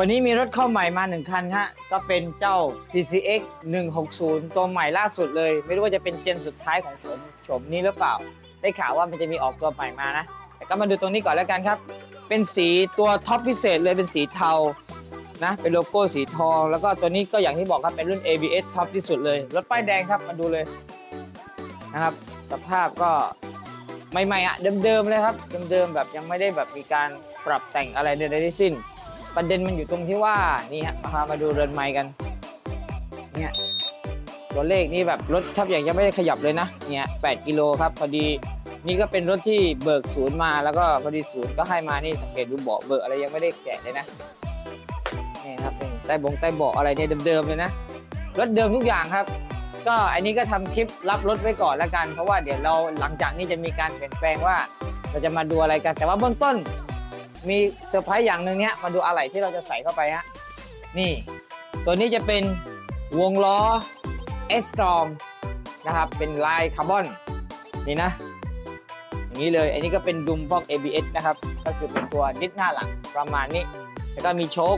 วันนี้มีรถเข้าใหม่มาหนึ่งคันฮะ ก็เป็นเจ้า PCX 160 ตัวใหม่ล่าสุดเลย ไม่รู้ว่าจะเป็นเจนสุดท้ายของโฉมโฉมนี้หรือเปล่า ได้ข่าวว่ามันจะมีออกตัวใหม่มานะ แต่ก็มาดูตรงนี้ก่อนแล้วกันครับ เป็นสีตัวท็อปพิเศษเลยเป็นสีเทานะ เป็นโลโก้สีทอง แล้วก็ตัวนี้ก็อย่างที่บอกครับเป็นรุ่น ABS ท็อปที่สุดเลย รถป้ายแดงครับมาดูเลยนะครับ สภาพก็ใหม่ๆอะเดิมๆเลยครับเดิมๆแบบยังไม่ได้แบบมีการปรับแต่งอะไรใดๆทั้งสิ้น ประเด็นมันอยู่ตรงที่ว่านี่ฮะพามาดูเรือนไม้กัน เนี่ยตัวเลขนี่แบบรถทับอย่างยังไม่ได้ขยับเลยนะ เนี่ย8กิโลครับพอดีนี่ก็เป็นรถที่เบิกศูนย์มาแล้วก็พอดีศูนย์ก็ให้มานี่สังเกตดูเบาะเบิกอะไรยังไม่ได้แกะเลยนะนี่ครับนี่ใต้บงใต้เบาะอะไรเนี่ยเดิมๆเลยนะรถเดิมทุกอย่างครับ ก็อันนี้ก็ทำคลิปรับรถไว้ก่อนแล้วกัน เพราะว่าเดี๋ยวเราหลังจากนี้จะมีการเปลี่ยนแปลงว่า เราจะมาดูอะไรกันแต่ว่าเบื้องต้น มีเซอร์ไพรส์อย่างหนึ่งเนี้ยมาดูอะไรที่เราจะใส่เข้าไปฮะนี่ ตัวนี้จะเป็นวงล้อ S Storm นะครับเป็นลายคาร์บอนนี่นะ อย่างนี้เลย อันนี้ก็เป็นดุมพวก ABS นะครับ ก็คือเป็นตัวดิสหน้าหลังประมาณนี้ แล้วก็มีโชค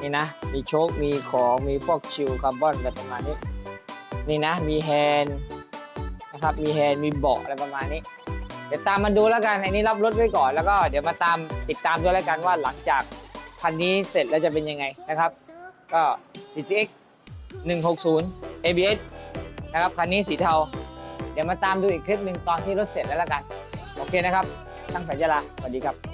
นี่นะ มีโชคมีของมีพวกชิลคาร์บอนอะไรประมาณนี้ นี่นะ มีแฮนด์นะครับ มีแฮนด์มีเบาะอะไรประมาณนี้ เดี๋ยวตามมาดูแล้วกันอันนี้รับรถไว้ก่อนแล้วก็เดี๋ยวมาตามติดตามด้วยแล้วกันว่าหลังจากคันนี้เสร็จแล้วจะเป็นยังไงนะครับ ก็ DCX 160 ABS นะครับคันนี้สีเทา เดี๋ยวมาตามดูอีกคลิปหนึ่งตอนที่รถเสร็จแล้วละกัน โอเคนะครับทั้งสายยาลาสวัสดีครับ